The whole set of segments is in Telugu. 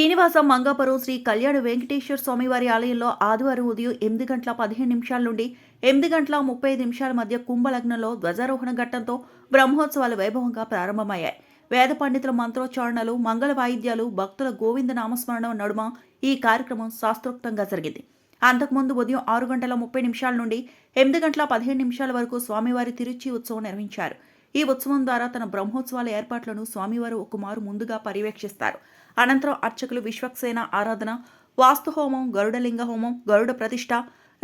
శ్రీనివాసం మంగాపురం శ్రీ కళ్యాణ వెంకటేశ్వర స్వామివారి ఆలయంలో ఆదివారం ఉదయం ఎనిమిది గంటల పదిహేను నిమిషాల నుండి ఎనిమిది గంటల ముప్పై ఐదు నిమిషాల మధ్య కుంభలగ్నంలో ధ్వజారోహణ ఘట్టంతో బ్రహ్మోత్సవాలు వైభవంగా ప్రారంభమయ్యాయి. వేద పండితుల మంత్రోచ్చారణలు మంగళ వాయిద్యాలు భక్తుల గోవింద నామస్మరణ నడుమ ఈ కార్యక్రమం శాస్త్రోక్తంగా జరిగింది. అంతకుముందు ఉదయం ఆరు గంటల ముప్పై నిమిషాల నుండి ఎనిమిది గంటల పదిహేను నిమిషాల వరకు స్వామివారి తిరుచి ఉత్సవం నిర్వహించారు. ఈ ఉత్సవం ద్వారా తన బ్రహ్మోత్సవాల ఏర్పాట్లను స్వామివారు ఒకమారు ముందుగా పర్యవేక్షిస్తారు. అనంతరం అర్చకులు విశ్వక్సేన ఆరాధన వాస్తు హోమం గరుడలింగ హోమం గరుడ ప్రతిష్ట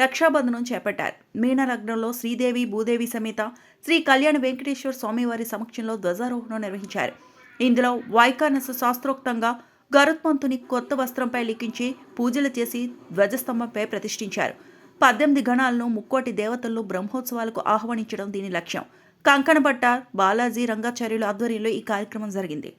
రక్షాబంధనం చేపట్టారు. మీనలగ్నంలో శ్రీదేవి భూదేవి సమేత శ్రీ కళ్యాణ వెంకటేశ్వర స్వామివారి సమక్షంలో ధ్వజారోహణం నిర్వహించారు. ఇందులో వైకానస శాస్త్రోక్తంగా గరుత్మంతుని కొత్త వస్త్రంపై లిఖించి పూజలు చేసి ధ్వజస్తంభంపై ప్రతిష్ఠించారు. పద్దెనిమిది గణాలను ముక్కోటి దేవతలను బ్రహ్మోత్సవాలకు ఆహ్వానించడం దీని లక్ష్యం. కంకణపట్ట బాలాజీ రంగాచార్యుల ఆధ్వర్యంలో ఈ కార్యక్రమం జరిగింది.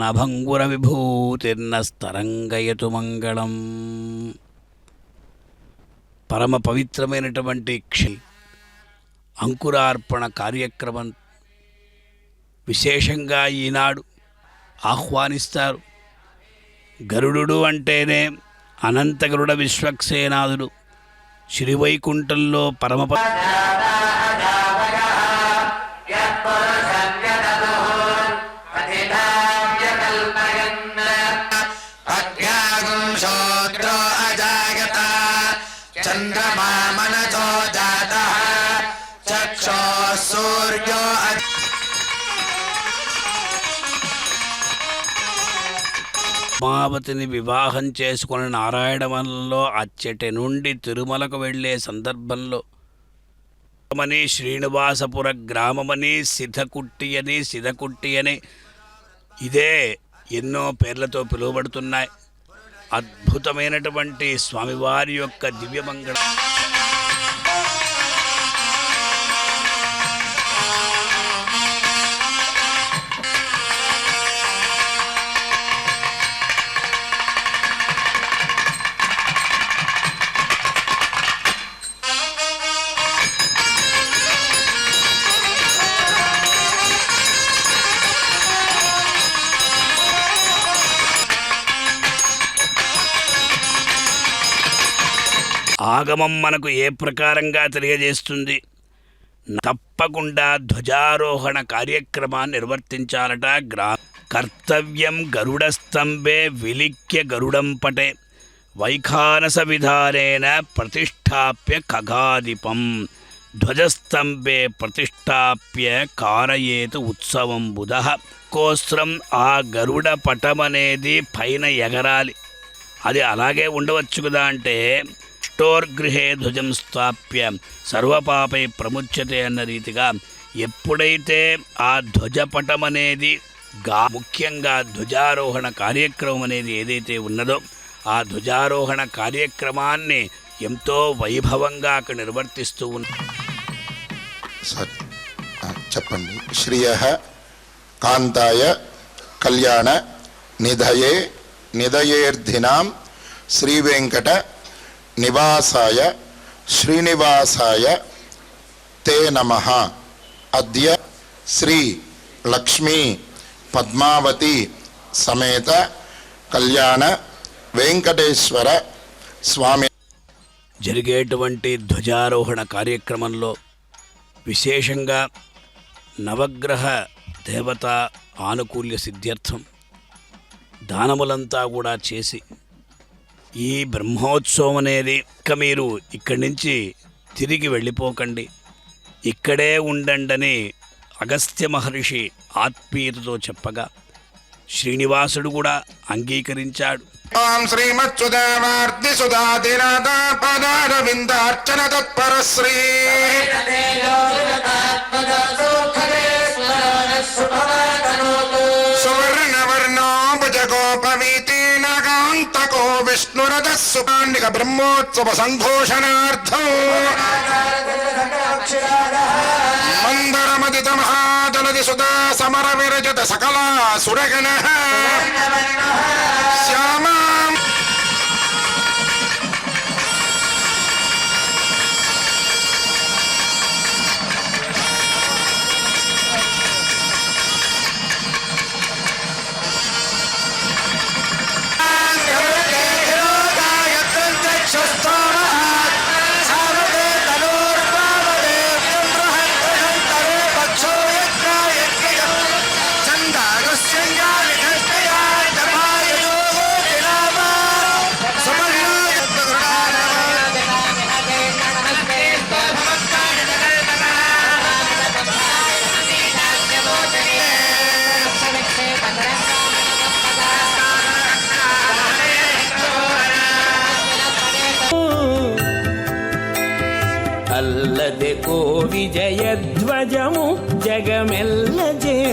నభంగుర విభూతిర్నస్తరంగయతు మంగళం పరమ పవిత్రమైనటువంటి క్షి అంకురార్పణ కార్యక్రమం విశేషంగా ఈనాడు ఆహ్వానిస్తారు. గరుడు అంటేనే అనంత గరుడ విశ్వక్సేనాథుడు. శ్రీవైకుంఠంలో పరమప చంద్రమా మనతో జాత చక్షో సూర్యో ఉమావతిని వివాహం చేసుకుని నారాయణవనంలో అచ్చటి నుండి తిరుమలకు వెళ్ళే సందర్భంలో మని శ్రీనివాసపుర గ్రామమని సిధకుట్టి అని సిధకుట్టి అని ఇదే ఎన్నో పేర్లతో పిలువబడుతున్నాయి. అద్భుతమైనటువంటి స్వామివారి యొక్క దివ్యమంగళం. ఆగమం మనకు ఏ ప్రకారంగా తెలియజేస్తుంది? తప్పకుండా ధ్వజారోహణ కార్యక్రమాన్ని నిర్వర్తించాలట. గ్రా కర్తవ్యం గరుడస్తంభే విలిఖ్య గరుడం పటే వైఖానస విధానేన ప్రతిష్టాప్య ఖగాదిపం. ధ్వజస్తంభే ప్రతిష్టాప్య కారయేతు ఉత్సవం బుధ. కోస్త్రం ఆ గరుడ పటమనేది పైన ఎగరాలి. అది అలాగే ఉండవచ్చు కదా అంటే గృహే ధ్వజం స్థాప్య సర్వపాపై ప్రముచ్యతే అన్న రీతిగా ఎప్పుడైతే ఆ ధ్వజపటం అనేది గా ముఖ్యంగా ధ్వజారోహణ కార్యక్రమం అనేది ఏదైతే ఉన్నదో ఆ ధ్వజారోహణ కార్యక్రమాన్ని ఎంతో వైభవంగా అక్కడ నిర్వర్తిస్తూ సార్. చెప్పండి. శ్రియ కాంతాయ కళ్యాణ నిధయే నిధయేర్ధినాం శ్రీవెంకట నివాసాయ శ్రీనివాసాయ తే నమ. అద్య శ్రీ లక్ష్మీ పద్మావతి సమేత కళ్యాణ వెంకటేశ్వర స్వామి. జరిగేటువంటి ధ్వజారోహణ కార్యక్రమంలో విశేషంగా నవగ్రహ దేవత ఆనుకూల్య సిద్ధ్యర్థం దానములంతా కూడా చేసి ఈ బ్రహ్మోత్సవం అనేది ఇక మీరు ఇక్కడి నుంచి తిరిగి వెళ్ళిపోకండి. ఇక్కడే ఉండండని అగస్త్య మహర్షి ఆత్మీయతతో చెప్పగా శ్రీనివాసుడు కూడా అంగీకరించాడు. ఓం పదారవిందార్చన తత్పర శ్రీ విష్ణురథ సుపాండిక బ్రహ్మోత్సవ సంఘోషణార్థం. మందరమదిత మహాదలది సుధా సమర విరజత సకలా సురగణ. శ్యామా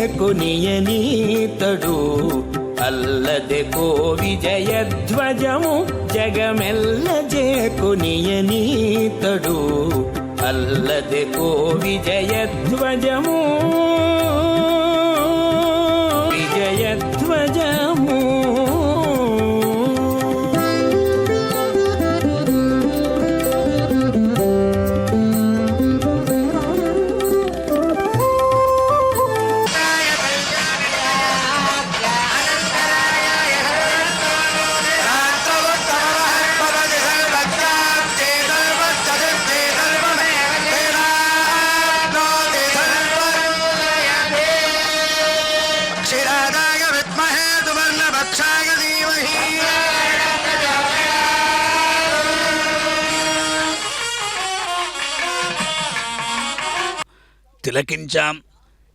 కొనియనీతడు. అల్లದೆ కో విజయధ్వజము జగమెల్ల జేకునియనీతడు అల్లದೆ కో విజయధ్వజము విజయధ్వజము తిలకించాం.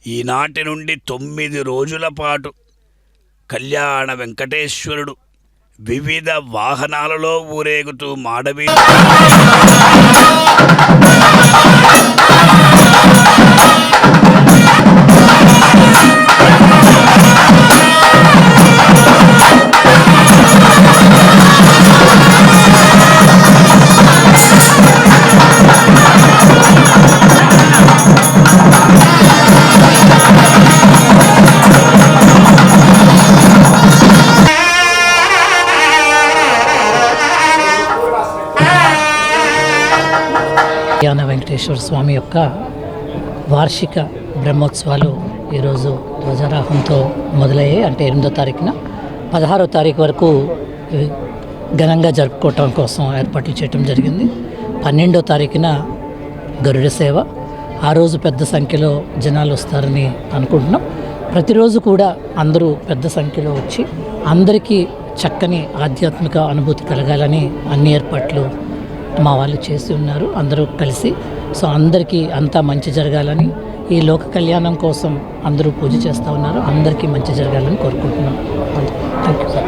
ఈనాటి నుండి తొమ్మిది రోజుల పాటు కళ్యాణ వెంకటేశ్వరుడు వివిధ వాహనాలలో ఊరేగుతూ మాడవీ వెంకటేశ్వర స్వామి యొక్క వార్షిక బ్రహ్మోత్సవాలు ఈరోజు ధ్వజారాహంతో మొదలయ్యాయి. అంటే ఎనిమిదో తారీఖున పదహారో తారీఖు వరకు ఘనంగా జరుపుకోవటం కోసం ఏర్పాట్లు చేయటం జరిగింది. పన్నెండో తారీఖున గరుడ సేవ. ఆ రోజు పెద్ద సంఖ్యలో జనాలు వస్తారని అనుకుంటున్నాం. ప్రతిరోజు కూడా అందరూ పెద్ద సంఖ్యలో వచ్చి అందరికీ చక్కని ఆధ్యాత్మిక అనుభూతి కలగాలని అన్ని ఏర్పాట్లు మా వాళ్ళు చేసి ఉన్నారు. అందరూ కలిసి సో అందరికీ అంతా మంచి జరగాలని ఈ లోక కళ్యాణం కోసం అందరూ పూజ చేస్తూ ఉన్నారు. అందరికీ మంచి జరగాలని కోరుకుంటున్నాం. Thank you sir.